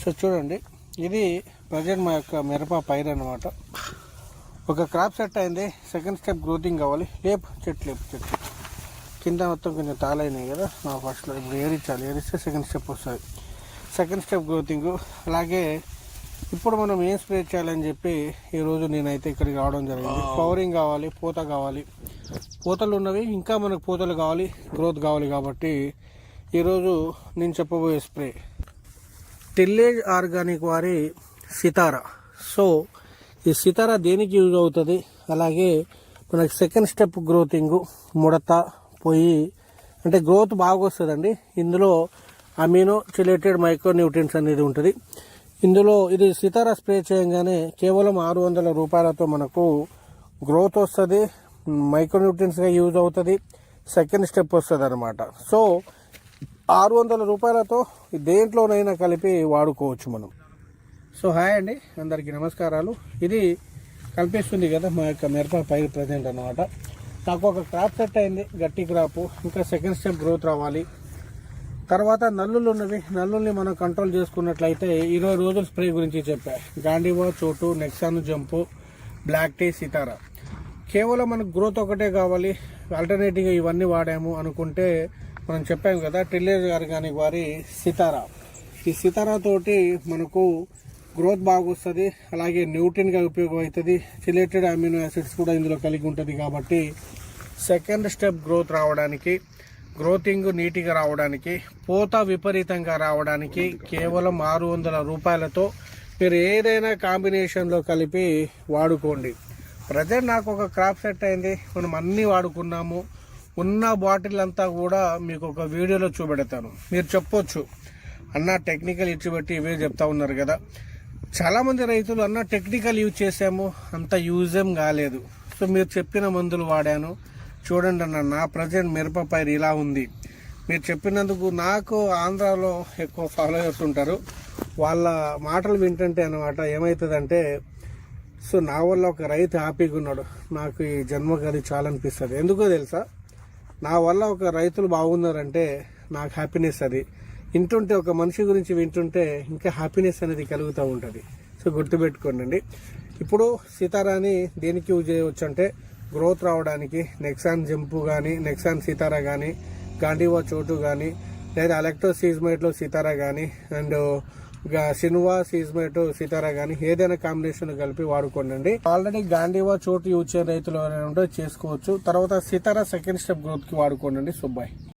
So చూడండి. ఇది present మా యొక్క మిరప పైరు అనమాట ఒక క్రాప్ సెట్ అయింది. సెకండ్ స్టెప్ గ్రోతింగ్ కావాలి. లేపు చెట్లు లేపు చెట్లు కింద మొత్తం కొంచెం తాళైనాయి కదా. నా ఫస్ట్లో ఇప్పుడు ఏరిచ్చాలి. ఏరిస్తే సెకండ్ స్టెప్ వస్తుంది. సెకండ్ స్టెప్ గ్రోతింగ్ అలాగే ఇప్పుడు మనం ఏం స్ప్రే చేయాలని చెప్పి ఈరోజు నేనైతే ఇక్కడికి రావడం జరిగింది. పవరింగ్ కావాలి పూత కావాలి. పూతలు ఉన్నవి ఇంకా మనకు పూతలు కావాలి గ్రోత్ కావాలి కాబట్టి ఈరోజు నేను చెప్పబోయే స్ప్రే టిల్లేజ్ ఆర్గానిక్ వారి సితారా. సో ఈ సితారా దేనికి యూజ్ అవుతుంది? అలాగే మనకి సెకండ్ స్టెప్ గ్రోతింగ్ ముడత పోయి అంటే గ్రోత్ బాగా వస్తుందండి ఇందులో అమీనో చిలేటెడ్ మైక్రో న్యూట్రియన్స్ అనేది ఉంటుంది. ఇందులో ఇది సితారా స్ప్రే చేయగానే కేవలం ఆరు వందల రూపాయలతో మనకు గ్రోత్ వస్తుంది మైక్రో న్యూట్రియన్స్గా యూజ్ అవుతుంది సెకండ్ స్టెప్ వస్తుంది అనమాట సో ఆరు వందల రూపాయలతో దేంట్లోనైనా కలిపి వాడుకోవచ్చు మనం. సో హాయ్ అండి. అందరికీ నమస్కారాలు. ఇది కల్పిస్తుంది కదా మా యొక్క మిరప పై ప్రజెంట్ అనమాట నాకు ఒక క్రాప్ సెట్ అయింది గట్టి క్రాప్. ఇంకా సెకండ్ స్టెప్ గ్రోత్ రావాలి. తర్వాత నల్లులు ఉన్నవి. నల్లుల్ని మనం కంట్రోల్ చేసుకున్నట్లయితే ఇరవై రోజుల స్ప్రే గురించి చెప్పా. గాంధీవా చోటు నెక్సాన్ జంపు బ్లాక్ టీ సితారా. కేవలం మనకు గ్రోత్ ఒకటే కావాలి. ఆల్టర్నేటివ్గా ఇవన్నీ వాడాము అనుకుంటే మనం చెప్పాము కదా టిల్లేజ్ గారు కానీ వారి సితారా. ఈ సితారా తోటి మనకు గ్రోత్ బాగొస్తుంది అలాగే న్యూట్రిన్గా ఉపయోగమవుతుంది చిలేటెడ్ అమినో యాసిడ్స్ కూడా ఇందులో కలిగి ఉంటుంది కాబట్టి సెకండ్ స్టెప్ గ్రోత్ రావడానికి గ్రోతింగ్ నీట్గా రావడానికి పూత విపరీతంగా రావడానికి కేవలం ఆరు వందల రూపాయలతో మీరు ఏదైనా కాంబినేషన్లో కలిపి వాడుకోండి. ప్రజెంట్ నాకు ఒక క్రాప్ సెట్ అయింది మనం అన్నీ వాడుకున్నాము. ఉన్న బాటిల్ అంతా కూడా మీకు ఒక వీడియోలో చూపెడతాను. మీరు చెప్పొచ్చు. అన్న టెక్నికల్ ఇచ్చి పెట్టి ఇవే చెప్తా ఉన్నారు కదా. చాలామంది రైతులు అన్న టెక్నికల్ యూజ్ చేసాము అంత యూజ్ ఏం కాలేదు. సో మీరు చెప్పిన మందులు వాడాను. చూడండి అన్న నా ప్రజెంట్ మిరప పైరు ఇలా ఉంది. మీరు చెప్పినందుకు నాకు ఆంధ్రాలో ఎక్కువ ఫాలోయర్స్ ఉంటారు. వాళ్ళ మాటలు వింటుంటే అనమాట ఏమవుతుందంటే సో నా వల్ల ఒక రైతు హ్యాపీగా ఉన్నాడు. నాకు ఈ జన్మ అది చాలా అనిపిస్తుంది ఎందుకో తెలుసా? నా వల్ల ఒక రైతులు బాగున్నారంటే నాకు హ్యాపీనెస్ అది. వింటుంటే ఒక మనిషి గురించి వింటుంటే ఇంకా హ్యాపీనెస్ అనేది కలుగుతూ ఉంటుంది. సో గుర్తుపెట్టుకోండి ఇప్పుడు సీతారాని దేనికి యూజ్ చేయవచ్చు అంటే గ్రోత్ రావడానికి నెక్సాన్ జంపు కానీ నెక్సాన్ సీతారా కానీ గాంధీవా చోటు కానీ లేదా అలెక్టో సీజ్మైట్లో సీతారా కానీ అండ్ సినిమా సీజ్మైట్ సీతారా కానీ ఏదైనా కాంబినేషన్ కలిపి వాడుకోండి ఆల్రెడీ గాంధీవా చోటు యూజ్ చేయని రైతులు ఎవరైనా ఉంటే చేసుకోవచ్చు. తర్వాత సీతారా సెకండ్ స్టెప్ గ్రోత్కి వాడుకోండి సుబ్బాయ్.